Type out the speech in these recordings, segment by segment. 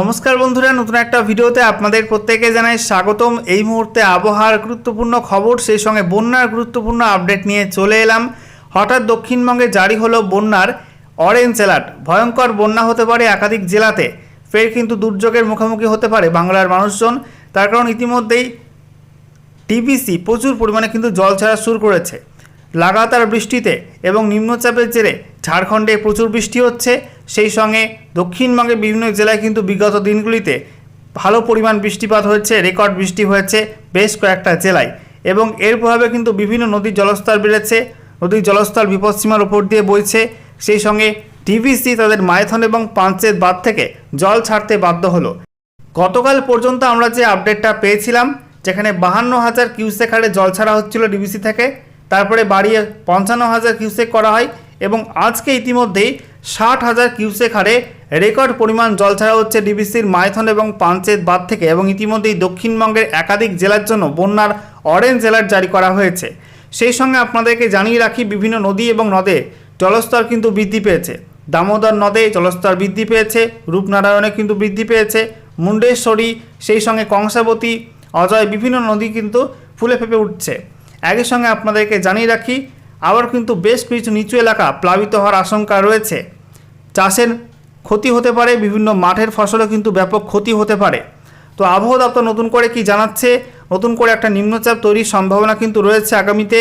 নমস্কার বন্ধুরা, নতুন একটা ভিডিওতে আপনাদের প্রত্যেকে জানাই স্বাগতম। এই মুহূর্তে আবহাওয়ার গুরুত্বপূর্ণ খবর, সেই সঙ্গে বন্যার গুরুত্বপূর্ণ আপডেট নিয়ে চলে এলাম। হঠাৎ দক্ষিণবঙ্গে জারি হলো বন্যার অরেঞ্জ অ্যালার্ট ভয়ঙ্কর বন্যা হতে পারে একাধিক জেলাতে। ফের কিন্তু দুর্যোগের মুখোমুখি হতে পারে বাংলার মানুষজন। তার কারণ ইতিমধ্যেই টিবিসি প্রচুর পরিমাণে কিন্তু জল ছাড়া শুরু করেছে। লাগাতার বৃষ্টিতে এবং নিম্নচাপের জেরে ঝাড়খণ্ডে প্রচুর বৃষ্টি হচ্ছে। সেই সঙ্গে দক্ষিণবঙ্গের বিভিন্ন জেলায় কিন্তু বিগত দিনগুলিতে ভালো পরিমাণ বৃষ্টিপাত হয়েছে, রেকর্ড বৃষ্টি হয়েছে বেশ কয়েকটা জেলায়। এবং এর প্রভাবে কিন্তু বিভিন্ন নদীর জলস্তর বেড়েছে নদীর জলস্তর বিপদসীমার উপর দিয়ে বইছে। সেই সঙ্গে টিভিসি তাদের মাইথন এবং পাঞ্চেত বাঁধ থেকে জল ছাড়তে বাধ্য হলো। গতকাল পর্যন্ত আমরা যে আপডেটটা পেয়েছিলাম, যেখানে বাহান্ন হাজার কিউসেক হারে জল ছাড়া হচ্ছিল ডিবিসি থেকে তারপরে বাড়িয়ে পঞ্চান্ন হাজার কিউসেক করা হয় এবং আজকে ইতিমধ্যেই ষাট হাজার কিউসেক হারে রেকর্ড পরিমাণ জল ছাড়া হচ্ছে ডিবিসির মাইথন এবং পাঞ্চেত বাঁধ থেকে এবং ইতিমধ্যেই দক্ষিণবঙ্গের একাধিক জেলার জন্য বন্যার অরেঞ্জ অ্যালার্ট জারি করা হয়েছে। সেই সঙ্গে আপনাদেরকে জানিয়ে রাখি, বিভিন্ন নদী এবং নদে জলস্তর কিন্তু বৃদ্ধি পেয়েছে। দামোদর নদে জলস্তর বৃদ্ধি পেয়েছে, রূপনারায়ণে কিন্তু বৃদ্ধি পেয়েছে, মুন্ডেশ্বরী, সেই সঙ্গে কংসাবতী, অজয়, বিভিন্ন নদী কিন্তু ফুলে ফেপে উঠছে। একই সঙ্গে আপনাদেরকে জানিয়ে রাখি আবার কিন্তু বেশ কিছু নিচু এলাকা প্লাবিত হওয়ার আশঙ্কা রয়েছে। চাষের ক্ষতি হতে পারে, বিভিন্ন মাঠের ফসলও কিন্তু ব্যাপক ক্ষতি হতে পারে। তো আবহাওয়া দপ্তর নতুন করে কি জানাচ্ছে? নতুন করে একটা নিম্নচাপ তৈরির সম্ভাবনা কিন্তু রয়েছে আগামীতে।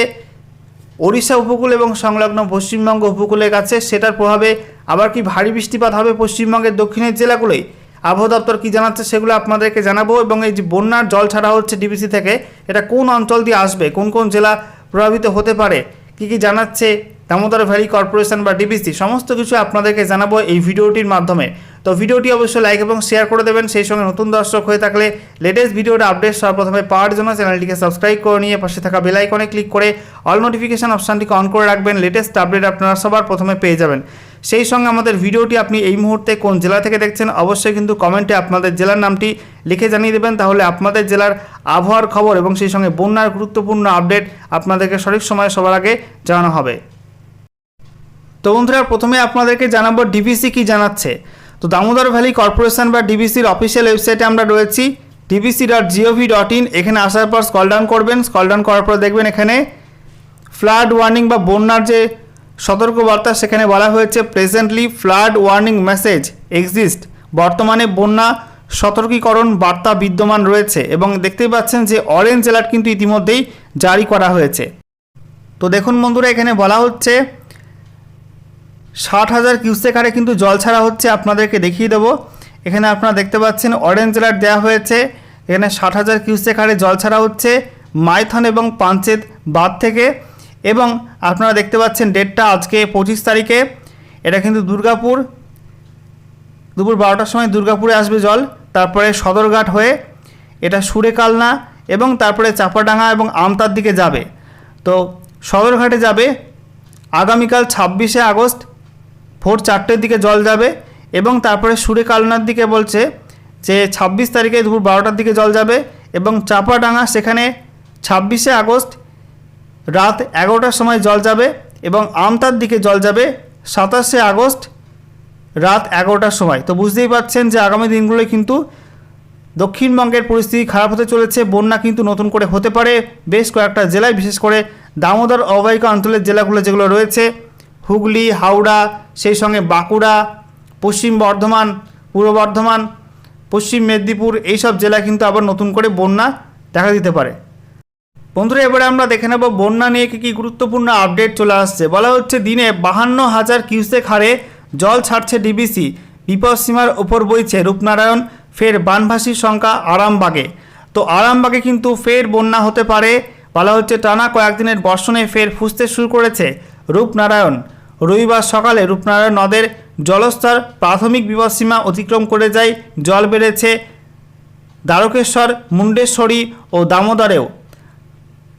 ওড়িশা উপকূল এবং সংলগ্ন পশ্চিমবঙ্গ উপকূলের কাছে সেটার প্রভাবে আবার কি ভারী বৃষ্টিপাত হবে পশ্চিমবঙ্গের দক্ষিণের জেলাগুলোই আবহাওয়া দপ্তর কী জানাচ্ছে সেগুলো আপনাদেরকে জানাব এবং এই যে বন্যার জল ছাড়া হচ্ছে ডিবিসি থেকে, এটা কোন অঞ্চল দিয়ে আসবে, কোন কোন জেলা প্রভাবিত হতে পারে, কী কী জানাচ্ছে দামোদর ভ্যালি কর্পোরেশন বা ডিবিসি, সমস্ত কিছু আপনাদেরকে জানাব এই ভিডিওটির মাধ্যমে। তো ভিডিওটি অবশ্যই লাইক এবং শেয়ার করে দেবেন, সেই সঙ্গে নতুন দর্শক হয়ে থাকলে লেটেস্ট ভিডিওটা আপডেট সর্বপ্রথমে পাওয়ার জন্য চ্যানেলটিকে সাবস্ক্রাইব করে নিয়ে পাশে থাকা বেল আইকনে ক্লিক করে অল নোটিফিকেশন অপশানটিকে অন করে রাখবেন লেটেস্ট আপডেট আপনারা সবার প্রথমে পেয়ে যাবেন। সেই সঙ্গে আমাদের ভিডিওটি আপনি এই মুহূর্তে কোন জেলা থেকে দেখছেন, অবশ্যই কিন্তু কমেন্টে আপনাদের জেলার নামটি লিখে জানিয়ে দেবেন, তাহলে আপনাদের জেলার আবহাওয়ার খবর এবং সেই সঙ্গে বন্যার গুরুত্বপূর্ণ আপডেট আপনাদেরকে সঠিক সময়ে সবার আগে জানানো হবে। তো বন্ধুরা, প্রথমে আপনাদেরকে জানাব ডিবিসি কি জানাচ্ছে। তো দামোদর ভ্যালি কর্পোরেশন বা ডিবিসির অফিসিয়াল ওয়েবসাইটে আমরা রয়েছি DBC dot GOV dot in এখানে আসার পর স্কল ডাউন করবেন স্কল ডাউন করার পর দেখবেন এখানে ফ্লাড ওয়ার্নিং বা বন্যার যে সতর্কবার্তা সেখানে বলা হয়েছে presently flood warning message exist বর্তমানে বন্যা সতর্কীকরণ বার্তা বিদ্যমান রয়েছে এবং দেখতেই পাচ্ছেন যে অরেঞ্জ অ্যালার্ট কিন্তু ইতিমধ্যেই জারি করা হয়েছে। তো দেখুন বন্ধুরা, এখানে বলা হচ্ছে, ষাট হাজার কিউসেক হারে কিন্তু জল ছাড়া হচ্ছে, আপনাদেরকে দেখিয়ে দেবো। এখানে আপনারা দেখতে পাচ্ছেন অরেঞ্জ অ্যালার্ট দেওয়া হয়েছে, এখানে ষাট হাজার কিউসেক হারে জল ছাড়া হচ্ছে, মাইথন এবং পাঞ্চেত বাঁধ থেকে এবং আপনারা দেখতে পাচ্ছেন ডেটটা আজকে পঁচিশ তারিখে। এটা কিন্তু দুর্গাপুর। দুপুর বারোটার সময় দুর্গাপুরে আসবে জল, তারপরে সদরঘাট হয়ে এটা সুরেকালনা এবং তারপরে চাপাডাঙ্গা এবং আমতার দিকে যাবে। তো সদরঘাটে যাবে। আগামীকাল ছাব্বিশে আগস্ট ভোর চারটের দিকে জল যাবে এবং তারপরে সুরে কালনার দিকে বলছে যে ছাব্বিশ তারিখে দুপুর বারোটার দিকে জল যাবে এবং চাপাডাঙ্গা সেখানে ছাব্বিশে আগস্ট রাত এগারোটার সময় জল যাবে এবং আমতার দিকে জল যাবে সাতাশে আগস্ট রাত এগারোটার সময়। তো বুঝতেই পারছেন যে আগামী দিনগুলোয় কিন্তু দক্ষিণবঙ্গের পরিস্থিতি খারাপ হতে চলেছে, বন্যা কিন্তু নতুন করে হতে পারে। বেশ কয়েকটা জেলায়, বিশেষ করে দামোদর অববাহিকা অঞ্চলের জেলাগুলো যেগুলো রয়েছে, হুগলি, হাওড়া, সেই সঙ্গে বাঁকুড়া, পশ্চিম বর্ধমান, পূর্ব বর্ধমান, পশ্চিম মেদিনীপুর, এইসব জেলায় কিন্তু আবার নতুন করে বন্যা দেখা দিতে পারে। বন্ধুরা, এবারে আমরা দেখে নেব বন্যা নিয়ে কী কী গুরুত্বপূর্ণ আপডেট চলে আসছে। বলা হচ্ছে, দিনে বাহান্ন হাজার কিউসেক হারে জল ছাড়ছে ডিবিসি। বিপদসীমার ওপর বইছে রূপনারায়ণ, ফের বানভাসীর সংখ্যা আরামবাগে। তো আরামবাগে কিন্তু ফের বন্যা হতে পারে। বলা হচ্ছে, টানা কয়েকদিনের বর্ষণে ফের ফুসতে শুরু করেছে রূপনারায়ণ। রবিবার সকালে রূপনারায়ণ নদের জলস্তর প্রাথমিক বিপদসীমা অতিক্রম করে যায়, জল বেড়েছে দ্বারকেশ্বর, মুন্ডেশ্বরী ও দামোদরেও।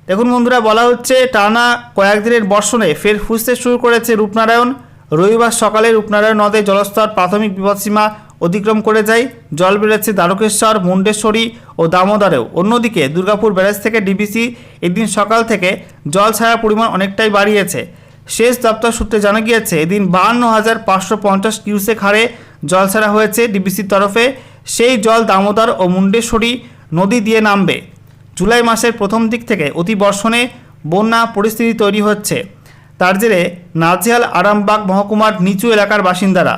দেখুন বন্ধুরা, বলা হচ্ছে টানা কয়েকদিনের বর্ষণে ফের ফুসতে শুরু করেছে রূপনারায়ণ। রবিবার সকালে রূপনারায়ণ নদে জলস্তর প্রাথমিক বিপদসীমা অতিক্রম করে যায়। জল বেড়েছে দ্বারকেশ্বর, মুন্ডেশ্বরী ও দামোদরেও। অন্যদিকে দুর্গাপুর ব্যারেজ থেকে ডিবিসি এদিন সকাল থেকে জল ছাড়ার পরিমাণ অনেকটাই বাড়িয়েছে। শেষ দপ্তর সূত্রে জানা গিয়েছে, এদিন বাহান্ন হাজার পাঁচশো পঞ্চাশ কিউসেক হারে জল ছাড়া হয়েছে ডিবিসির তরফে। সেই জল দামোদর ও মুন্ডেশ্বরী নদী দিয়ে নামবে। জুলাই মাসের প্রথম দিক থেকে অতি বর্ষণে বন্যা পরিস্থিতি তৈরি হচ্ছে। তার জেরে নাজিয়াল আরামবাগ মহকুমার নিচু এলাকার বাসিন্দারা।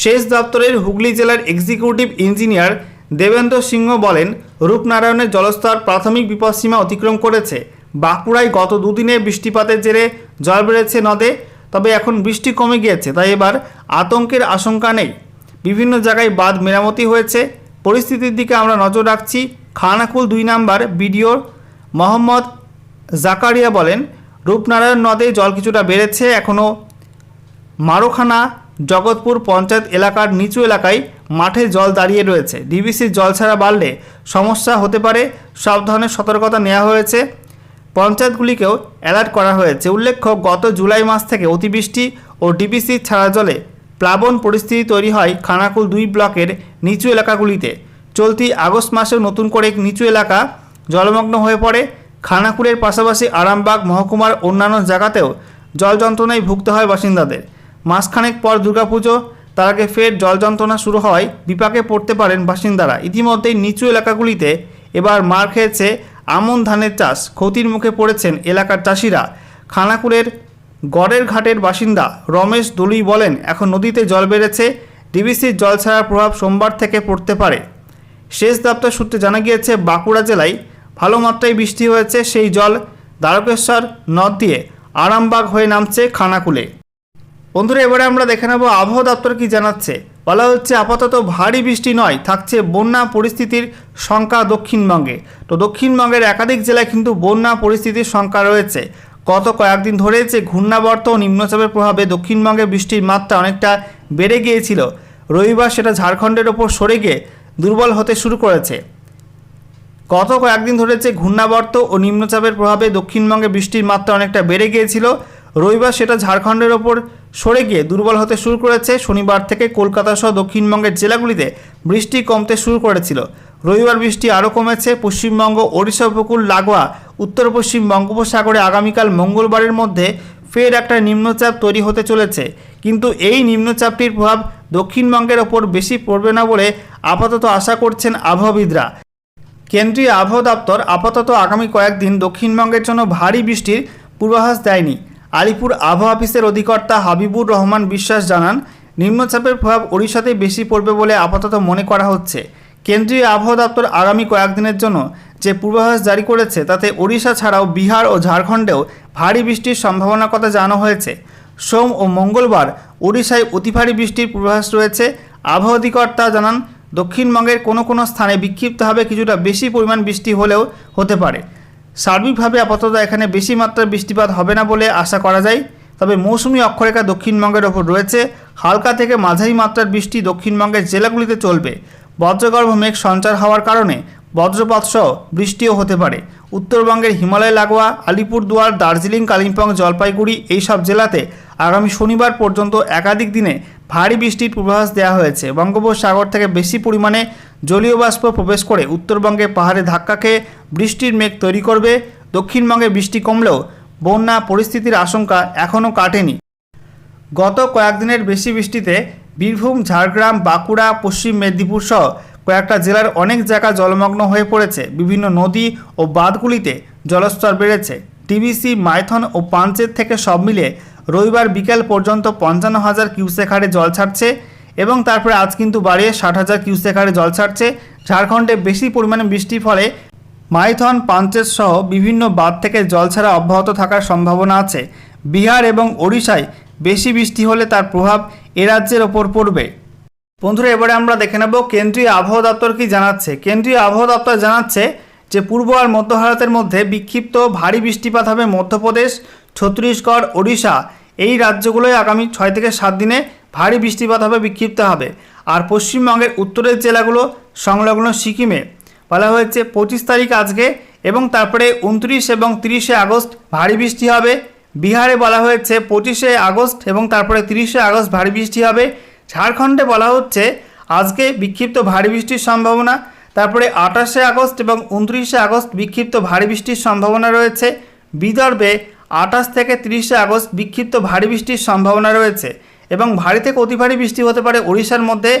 সেচ দপ্তরের হুগলি জেলার এক্সিকিউটিভ ইঞ্জিনিয়ার দেবেন্দ্র সিংহ বলেন, রূপনারায়ণের জলস্তর প্রাথমিক বিপদসীমা অতিক্রম করেছে। বাঁকুড়ায় গত দুদিনে বৃষ্টিপাতের জেরে জল বেড়েছে নদে, তবে এখন বৃষ্টি কমে গিয়েছে, তাই এবার আতঙ্কের আশঙ্কা নেই। বিভিন্ন জায়গায় বাঁধ মেরামতি হয়েছে। পরিস্থিতির দিকে আমরা নজর রাখছি খানাকুল দুই নাম্বার বিডিও মোহাম্মদ জাকারিয়া বলেন, রূপনারায়ণ নদে জল কিছুটা বেড়েছে এখনও মারোখানা জগৎপুর পঞ্চায়েত এলাকার নিচু এলাকায় মাঠে জল দাঁড়িয়ে রয়েছে। ডিবিসির জল ছাড়া বাড়লে সমস্যা হতে পারে, সব ধরনের সতর্কতা নেওয়া হয়েছে। পঞ্চায়েতগুলিকেও অ্যালার্ট করা হয়েছে। উল্লেখ্য, গত জুলাই মাস থেকে অতিবৃষ্টি ও ডিবিসি ছাড়া জলে প্লাবন পরিস্থিতি তৈরি হয় খানাকুল দুই ব্লকের নিচু এলাকাগুলিতে। চলতি আগস্ট মাসেও নতুন করে নিচু এলাকা জলমগ্ন হয়ে পড়ে। খানাকুলের পাশাপাশি আরামবাগ, মহকুমার অন্যান্য জায়গাতেও জল যন্ত্রণায় ভুগতে হয় বাসিন্দাদের। মাসখানেক পর দুর্গাপুজো, তার আগে ফের জল যন্ত্রণা শুরু হয় বিপাকে পড়তে পারেন বাসিন্দারা। ইতিমধ্যেই নিচু এলাকাগুলিতে এবার মার খেয়েছে আমন ধানের চাষ, ক্ষতির মুখে পড়েছেন এলাকার চাষিরা। খানাকুলের গড়ের ঘাটের বাসিন্দা রমেশ দলুই বলেন, এখন নদীতে জল বেড়েছে, ডিবিসির জল ছাড়ার প্রভাব সোমবার থেকে পড়তে পারে। সেচ দপ্তর সূত্রে জানা গিয়েছে, বাঁকুড়া জেলায় ভালো মাত্রায় বৃষ্টি হয়েছে, সেই জল দ্বারকেশ্বর নদ দিয়ে আরামবাগ হয়ে নামছে খানাকুলে। বন্ধুরা, এবারে আমরা দেখে নেব আবহাওয়া দপ্তর কি জানাচ্ছে। বলা হচ্ছে, আপাতত ভারী বৃষ্টি নয়, থাকছে বন্যা পরিস্থিতির সংখ্যা দক্ষিণবঙ্গে। তো দক্ষিণবঙ্গের একাধিক জেলায় কিন্তু বন্যা পরিস্থিতির সংখ্যা রয়েছে। গত কয়েকদিন ধরে যে ঘূর্ণাবর্ত ও নিম্নচাপের প্রভাবে দক্ষিণবঙ্গে বৃষ্টির মাত্রা অনেকটা বেড়ে গিয়েছিল, রবিবার সেটা ঝাড়খণ্ডের ওপর সরে গিয়ে দুর্বল হতে শুরু করেছে। গত কয়েকদিন ধরে যে ঘূর্ণাবর্ত ও নিম্নচাপের প্রভাবে দক্ষিণবঙ্গে বৃষ্টির মাত্রা অনেকটা বেড়ে গিয়েছিল। রবিবার সেটা ঝাড়খণ্ডের ওপর সরে গিয়ে দুর্বল হতে শুরু করেছে। শনিবার থেকে কলকাতা সহ দক্ষিণবঙ্গের জেলাগুলিতে বৃষ্টি কমতে শুরু করেছিল। রবিবার বৃষ্টি আরও কমেছে। পশ্চিমবঙ্গ, ওড়িশা উপকূল, লাগোয়া উত্তর পশ্চিম বঙ্গোপসাগরে আগামীকাল মঙ্গলবারের মধ্যে ফের একটা নিম্নচাপ তৈরি হতে চলেছে। কিন্তু এই নিম্নচাপটির প্রভাব দক্ষিণবঙ্গের ওপর বেশি পড়বে না বলে আপাতত আশা করছেন আবহাওয়াবিদরা। কেন্দ্রীয় আবহাওয়া দপ্তর আপাতত আগামী কয়েকদিন দক্ষিণবঙ্গের জন্য ভারী বৃষ্টির পূর্বাভাস দেয়নি। আলিপুর আবহাওয়া অফিসের অধিকর্তা হাবিবুর রহমান বিশ্বাস জানান, নিম্নচাপের প্রভাব ওড়িশাতেই বেশি পড়বে বলে আপাতত মনে করা হচ্ছে। কেন্দ্রীয় আবহাওয়া দপ্তর আগামী কয়েকদিনের জন্য যে পূর্বাভাস জারি করেছে, তাতে ওড়িশা ছাড়াও বিহার ও ঝাড়খণ্ডেও ভারী বৃষ্টির সম্ভাবনার কথা জানানো হয়েছে। সোম ও মঙ্গলবার ওড়িশায় অতি ভারী বৃষ্টির পূর্বাভাস রয়েছে। আবহাওয়া অধিকর্তা জানান, দক্ষিণবঙ্গের কোনো কোনো স্থানে বিক্ষিপ্তভাবে কিছুটা বেশি পরিমাণ বৃষ্টি হলেও হতে পারে। সার্বিকভাবে আপাতত এখানে বেশি মাত্রার বৃষ্টিপাত হবে না বলে আশা করা যায়। তবে মৌসুমি অক্ষরেখা দক্ষিণবঙ্গের ওপর রয়েছে। হালকা থেকে মাঝারি মাত্রার বৃষ্টি দক্ষিণবঙ্গের জেলাগুলিতে চলবে। বজ্রগর্ভ মেঘ সঞ্চার হওয়ার কারণে বজ্রপাত সহ বৃষ্টিও হতে পারে। উত্তরবঙ্গের হিমালয়, লাগোয়া, আলিপুরদুয়ার, দার্জিলিং, কালিম্পং, জলপাইগুড়ি এইসব জেলাতে আগামী শনিবার পর্যন্ত একাধিক দিনে ভারী বৃষ্টির পূর্বাভাস দেওয়া হয়েছে। বঙ্গোপসাগর থেকে বেশি পরিমাণে জলীয় বাষ্প প্রবেশ করে উত্তরবঙ্গে পাহাড়ে ধাক্কা খেয়ে বৃষ্টির মেঘ তৈরি করবে। দক্ষিণবঙ্গে বৃষ্টি কমলেও বন্যা পরিস্থিতির আশঙ্কা এখনও কাটেনি। গত কয়েকদিনের বেশি বৃষ্টিতে বীরভূম, ঝাড়গ্রাম, বাঁকুড়া, পশ্চিম মেদিনীপুর সহ কয়েকটা জেলার অনেক জায়গা জলমগ্ন হয়ে পড়েছে। বিভিন্ন নদী ও বাঁধগুলিতে জলস্তর বেড়েছে। টিবিসি, মাইথন ও পাঞ্চের থেকে সব মিলে রবিবার বিকেল পর্যন্ত পঞ্চান্ন হাজার কিউসেক হারে জল ছাড়ছে এবং তারপরে আজ কিন্তু বাড়িয়ে ষাট হাজার কিউসেক হারে জল ছাড়ছে। ঝাড়খণ্ডে বেশি পরিমাণে বৃষ্টির ফলে মাইথন পাঞ্চেস সহ বিভিন্ন বাঁধ থেকে জল ছাড়া অব্যাহত থাকার সম্ভাবনা আছে। বিহার এবং ওড়িশায় বেশি বৃষ্টি হলে তার প্রভাব এ রাজ্যের ওপর পড়বে। বন্ধুরা, এবারে আমরা দেখে নেব কেন্দ্রীয় আবহাওয়া দপ্তর কি জানাচ্ছে। কেন্দ্রীয় আবহাওয়া দপ্তর জানাচ্ছে যে, পূর্ব আর মধ্য ভারতের মধ্যে বিক্ষিপ্ত ভারী বৃষ্টিপাত হবে মধ্যপ্রদেশ, ছত্তিশগড়, ওড়িশা। এই রাজ্যগুলোয় আগামী ছয় থেকে সাত দিনে ভারী বৃষ্টিপাত হবে, বিক্ষিপ্ত হবে। আর পশ্চিমবঙ্গের উত্তরের জেলাগুলো সংলগ্ন সিকিমে। বলা হয়েছে, পঁচিশ তারিখ আজকে এবং তারপরে উনত্রিশ এবং তিরিশে আগস্ট ভারী বৃষ্টি হবে। বিহারে বলা হয়েছে, পঁচিশে আগস্ট এবং তারপরে তিরিশে আগস্ট ভারী বৃষ্টি হবে। ঝাড়খণ্ডে বলা হচ্ছে, আজকে বিক্ষিপ্ত ভারী বৃষ্টির সম্ভাবনা, তারপরে আঠাশে আগস্ট এবং উনত্রিশে আগস্ট বিক্ষিপ্ত ভারী বৃষ্টির সম্ভাবনা রয়েছে, বিদর্ভে আঠাশ থেকে তিরিশে আগস্ট বিক্ষিপ্ত ভারী বৃষ্টির সম্ভাবনা রয়েছে এবং ভারী থেকে অতি ভারী বৃষ্টি হতে পারে ওড়িশার মধ্যে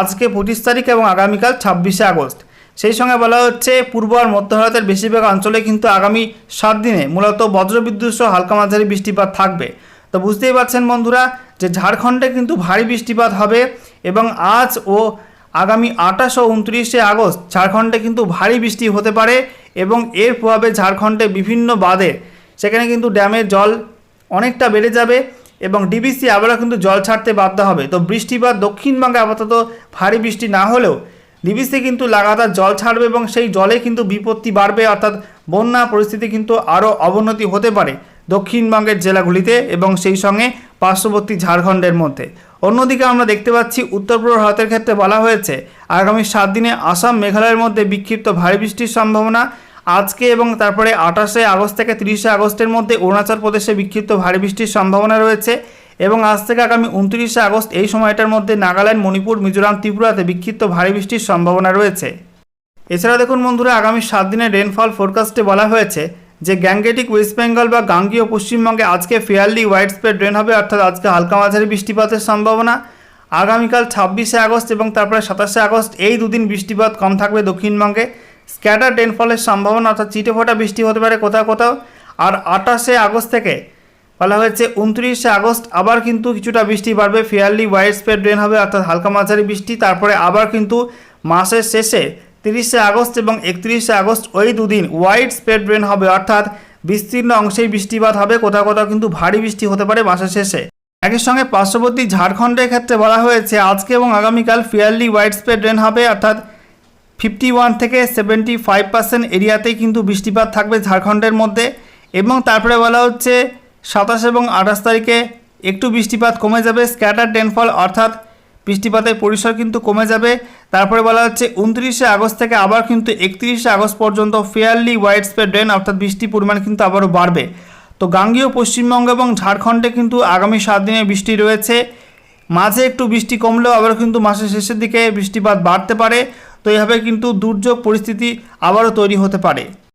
আজকে পঁচিশ তারিখ এবং আগামীকাল ছাব্বিশে আগস্ট। সেই সঙ্গে বলা হচ্ছে, পূর্ব আর মধ্য ভারতের বেশিরভাগ অঞ্চলে কিন্তু আগামী সাত দিনে মূলত বজ্রবিদ্যুৎ সহ হালকা মাঝারি বৃষ্টিপাত থাকবে। তো বুঝতেই পারছেন বন্ধুরা যে ঝাড়খণ্ডে কিন্তু ভারী বৃষ্টিপাত হবে এবং আজ ও আগামী আঠাশ ও উনত্রিশে আগস্ট ঝাড়খণ্ডে কিন্তু ভারী বৃষ্টি হতে পারে এবং এর প্রভাবে ঝাড়খণ্ডে বিভিন্ন বাঁধে। সেখানে কিন্তু ড্যামের জল অনেকটা বেড়ে যাবে এবং ডিবিসি আবারও কিন্তু জল ছাড়তে বাধ্য হবে। তো বৃষ্টিপাত দক্ষিণবঙ্গে আপাতত ভারী বৃষ্টি না হলেও ডিবিসি কিন্তু লাগাতার জল ছাড়বে এবং সেই জলে কিন্তু বিপত্তি বাড়বে, অর্থাৎ বন্যা পরিস্থিতি কিন্তু আরও অবনতি হতে পারে। দক্ষিণবঙ্গের জেলাগুলিতে এবং সেই সঙ্গে পার্শ্ববর্তী ঝাড়খণ্ডের মধ্যে। অন্যদিকে আমরা দেখতে পাচ্ছি উত্তর পূর্ব ভারতের ক্ষেত্রে বলা হয়েছে, আগামী সাত দিনে আসাম মেঘালয়ের মধ্যে বিক্ষিপ্ত ভারী বৃষ্টির সম্ভাবনা। আজকে এবং তারপরে আঠাশে আগস্ট থেকে তিরিশে আগস্টের মধ্যে অরুণাচল প্রদেশে বিক্ষিপ্ত ভারী বৃষ্টির সম্ভাবনা রয়েছে এবং আজ থেকে আগামী উনত্রিশে আগস্ট এই সময়টার মধ্যে নাগাল্যান্ড, মণিপুর, মিজোরাম, ত্রিপুরাতে বিক্ষিপ্ত ভারী বৃষ্টির সম্ভাবনা রয়েছে। এছাড়া দেখুন বন্ধুরা, আগামী সাত দিনের রেনফল ফোরকাস্টে বলা হয়েছে যে গ্যাঙ্গেটিক ওয়েস্ট বেঙ্গল বা গাঙ্গীয় পশ্চিমবঙ্গে আজকে ফেয়ারলি ওয়াইড স্প্রেড রেন হবে, অর্থাৎ আজকে হালকা মাঝারি বৃষ্টিপাতের সম্ভাবনা। আগামীকাল ছাব্বিশে আগস্ট এবং তারপরে সাতাশে আগস্ট এই দুদিন বৃষ্টিপাত কম থাকবে দক্ষিণবঙ্গে। স্ক্যাটার রেনফলের সম্ভাবনা, অর্থাৎ চিটে ফোটা বৃষ্টি হতে পারে কোথাও কোথাও। আর আঠাশে আগস্ট থেকে বলা হয়েছে উনত্রিশে আগস্ট আবার কিন্তু কিছুটা বৃষ্টি বাড়বে ফেয়ারলি ওয়াইড স্প্রেড রেন হবে, অর্থাৎ হালকা মাঝারি বৃষ্টি। তারপরে আবার কিন্তু মাসের শেষে তিরিশে আগস্ট এবং একত্রিশে আগস্ট ওই দুদিন ওয়াইড স্প্রেড রেন হবে, অর্থাৎ বিস্তীর্ণ অংশেই বৃষ্টিপাত হবে। কোথাও কোথাও কিন্তু ভারী বৃষ্টি হতে পারে মাসের শেষে। একই সঙ্গে পার্শ্ববর্তী ঝাড়খণ্ডের ক্ষেত্রে বলা হয়েছে, আজকে এবং আগামীকাল ফেয়ারলি ওয়াইড স্প্রেড রেন হবে, অর্থাৎ ফিফটি ওয়ান থেকে সেভেন্টি ফাইভ পার্সেন্ট এরিয়াতেই কিন্তু বৃষ্টিপাত থাকবে ঝাড়খণ্ডের মধ্যে। এবং তারপরে বলা হচ্ছে, সাতাশ এবং আঠাশ তারিখে একটু বৃষ্টিপাত কমে যাবে স্ক্যাটার রেনফল অর্থাৎ বৃষ্টিপাতের পরিসর কিন্তু কমে যাবে। তারপরে বলা হচ্ছে, উনত্রিশে আগস্ট থেকে আবার কিন্তু একত্রিশে আগস্ট পর্যন্ত ফেয়ারলি ওয়াইড স্প্রেড রেন অর্থাৎ বৃষ্টির পরিমাণ কিন্তু আবারও বাড়বে। তো গাঙ্গীয় পশ্চিমবঙ্গ এবং ঝাড়খণ্ডে কিন্তু আগামী সাত দিনে বৃষ্টি রয়েছে। মাঝে একটু বৃষ্টি কমলেও আবারও কিন্তু মাসের শেষের দিকে বৃষ্টিপাত বাড়তে পারে। তো এইভাবে কিন্তু দুর্যোগ পরিস্থিতি আবারও তৈরি হতে পারে।